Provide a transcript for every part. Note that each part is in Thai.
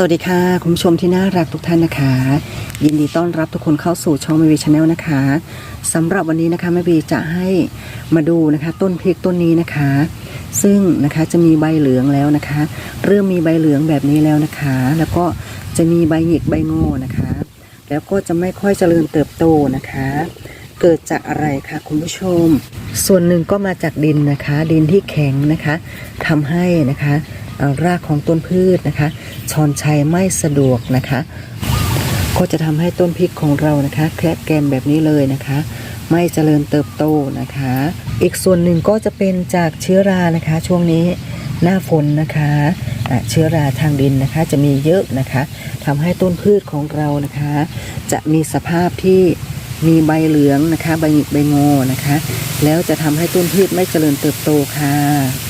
สวัสดีค่ะ คุณผู้ชมที่น่ารักทุกท่านนะคะ ยินดีต้อนรับทุกคนเข้าสู่ช่องแมวีชาแนลนะคะสำหรับวันนี้นะคะแม่บีจะให้มาดูนะคะ ต้นพริกต้นนี้นะคะ ซึ่งนะคะจะมีใบเหลืองแล้วนะคะ เริ่มมีใบเหลืองแบบนี้แล้วนะคะ แล้วก็จะมีใบหยิกใบโง่นะคะ แล้วก็จะไม่ค่อยเจริญเติบโตนะคะ เกิดจากอะไรคะคุณผู้ชม ส่วนหนึ่งก็มาจากดินนะคะ ดินที่แข็งนะคะทำให้นะคะ รากของต้นพืชนะคะชอนชัยไม่สะดวกนะคะ ก็จะทำให้ต้นพริกของเรานะคะ แคระแกมแบบนี้เลยนะคะ ไม่เจริญเติบโตนะคะ อีกส่วนหนึ่งก็จะเป็นจากเชื้อรานะคะ ช่วงนี้หน้าฝนนะคะอะเชื้อราทางดินนะคะจะมีเยอะนะคะทำให้ต้นพืชของเรานะคะ จะมีสภาพที่มีใบเหลืองนะคะ ใบหงิกใบงอนะคะ แล้วจะทำให้ต้นพืชไม่เจริญเติบโตค่ะ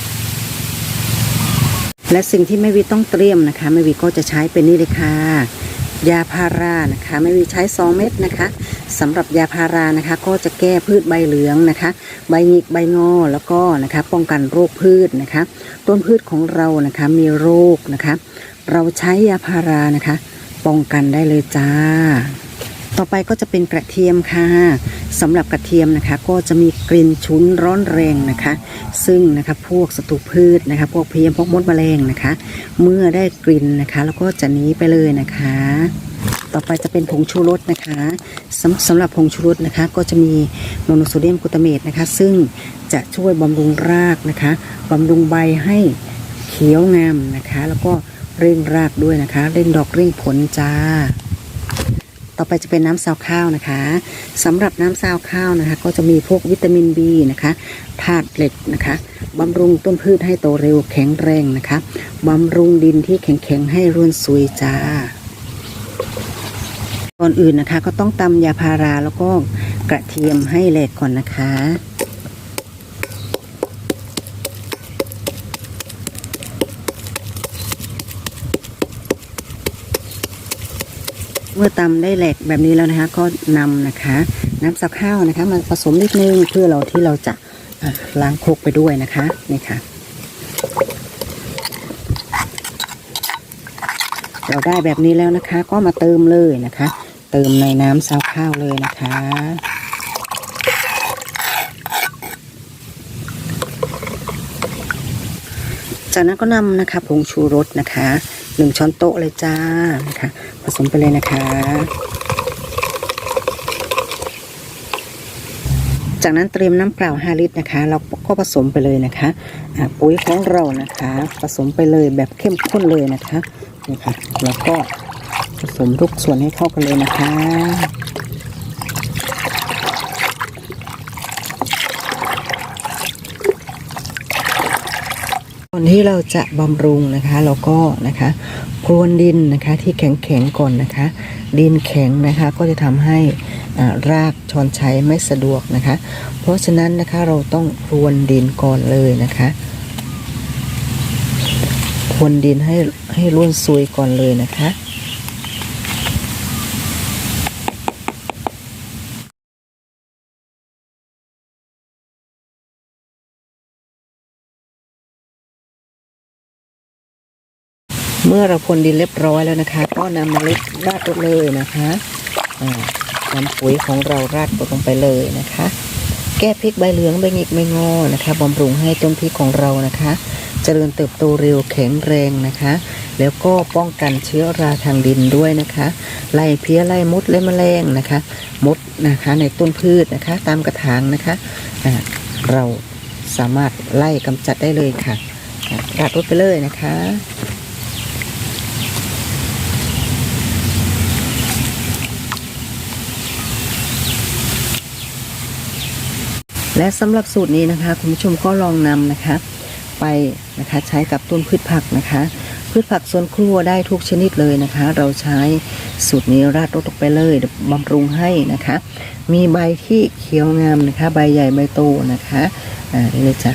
และสิ่งที่แม่วีต้องเตรียมนะคะแม่วีก็จะใช้เป็นนี่เลยค่ะยาพารานะคะแม่วีใช้2เม็ดนะคะสำหรับยาพารานะคะ ก็จะแก้พืชใบเหลืองนะคะ ใบหงิกใบงอแล้วก็นะคะ ป้องกันโรคพืชนะคะ ต้นพืชของเรานะคะมีโรคนะคะ เราใช้ยาพารานะคะ ป้องกันได้เลยจ้า ต่อไปก็จะเป็นกระเทียมค่ะ สำหรับกระเทียมนะคะก็จะมีกลิ่นฉุนร้อนแรงนะคะ ซึ่งนะคะพวกศัตรูพืชนะคะ พวกเพลียมพวกมดแมลงนะคะ เมื่อได้กลิ่นนะคะ แล้วก็จะหนีไปเลยนะคะ ต่อไปจะเป็นผงชูรสนะคะสำสำหรับผงชูรสนะคะ ก็จะมีโมโนโซเดียมกลูตาเมตนะคะ ซึ่งจะช่วยบำรุงรากนะคะบำรุงใบให้เขียวงามนะคะ แล้วก็เร่งรากด้วยนะคะ เร่งดอกเร่งผลจ้า ต่อไปจะเป็นน้ำซาวข้าวนะคะสำหรับน้ำซาวข้าวนะคะ ก็จะมีพวกวิตามินบีนะคะธาตุเหล็กนะคะบำรุงต้นพืชให้โตเร็วแข็งแรงนะคะบำรุงดินที่แข็งๆให้ร่วนซุยจ้าก่อนอื่นนะคะ ก็ต้องตำยาพาราแล้วก็กระเทียมให้แหลกก่อนนะคะ เมื่อตำได้แหลกแบบนี้แล้วนะคะ ก็นำนะคะ น้ำสักข้าวนะคะมาผสมนิดนึงเพื่อเราที่เราจะล้างครกไปด้วยนะคะนี่ค่ะ เราได้แบบนี้แล้วนะคะ ก็มาเติมเลยนะคะ เติมในน้ำซาวข้าวเลยนะคะจากนั้นก็นำนะคะผงชูรสนะคะ หนึ่งช้อนโต๊ะเลยจ้านะคะ ผสมไปเลยนะคะ จากนั้นเตรียมน้ำเปล่า 5 ลิตรนะคะ เราก็ผสมไปเลยนะคะปุ๋ยของเรานะคะ ผสมไปเลยแบบเข้มข้นเลยนะคะนี่ค่ะแล้วก็ผสมทุกส่วนให้เข้ากันเลยนะคะ อนที่เราจะบำรุงนะคะ เราก็นะคะพรวนดินนะคะที่แข็งแข็งก่อนนะคะ ดินแข็งนะคะก็จะทำให้รากชอนใช้ไม่สะดวกนะคะ เพราะฉะนั้นนะคะเราต้องพรวนดินก่อนเลยนะคะพรวนดินให้ให้ร่วนซุยก่อนเลยนะคะ เมื่อเราพรวนดินเรียบร้อยแล้วนะคะ ก็นำเมล็ดราดลงเลยนะคะอ่านำปุ๋ยของเราราดลงไปเลยนะคะ แก้พริกใบเหลืองใบหงิกใบงอนะคะบำรุงให้ต้นพริกของเรานะคะ เจริญเติบโตเร็วแข็งแรงนะคะ แล้วก็ป้องกันเชื้อราทางดินด้วยนะคะไล่เพี้ยไล่มดและแมลงนะคะ มดนะคะในต้นพืชนะคะ ตามกระถางนะคะอ่าเราสามารถไล่กำจัดได้เลยค่ะราดรถไปเลยนะคะ และสำหรับสูตรนี้นะคะ คุณผู้ชมก็ลองนำนะคะ ไปนะคะใช้กับต้นพืชผักนะคะ พืชผักสวนครัวได้ทุกชนิดเลยนะคะ เราใช้สูตรนี้ราดรถลงไปเลยบำรุงให้นะคะ มีใบที่เขียวงามนะคะ ใบใหญ่ใบโตนะคะอ่านี่เลยจ้ะ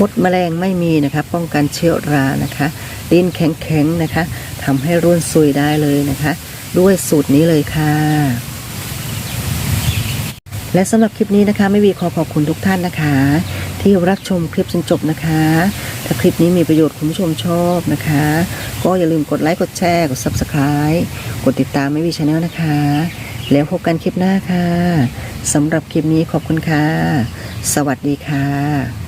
มดแมลงไม่มีนะคะ ป้องกันเชื้อรานะคะดินแข็งๆนะคะทำให้ร่วนซุยได้เลยนะคะ ด้วยสูตรนี้เลยค่ะ และสำหรับคลิปนี้นะคะไม่วีขอขอบคุณทุกท่านนะคะ ที่รับชมคลิปจนจบนะคะ ถ้าคลิปนี้มีประโยชน์คุณผู้ชมชอบนะคะ ก็อย่าลืมกดไลค์กดแชร์กด Subscribe กดติดตามไม่วีชาแนลนะคะ แล้วพบกันคลิปหน้าค่ะสำหรับคลิปนี้ขอบคุณค่ะ สวัสดีค่ะ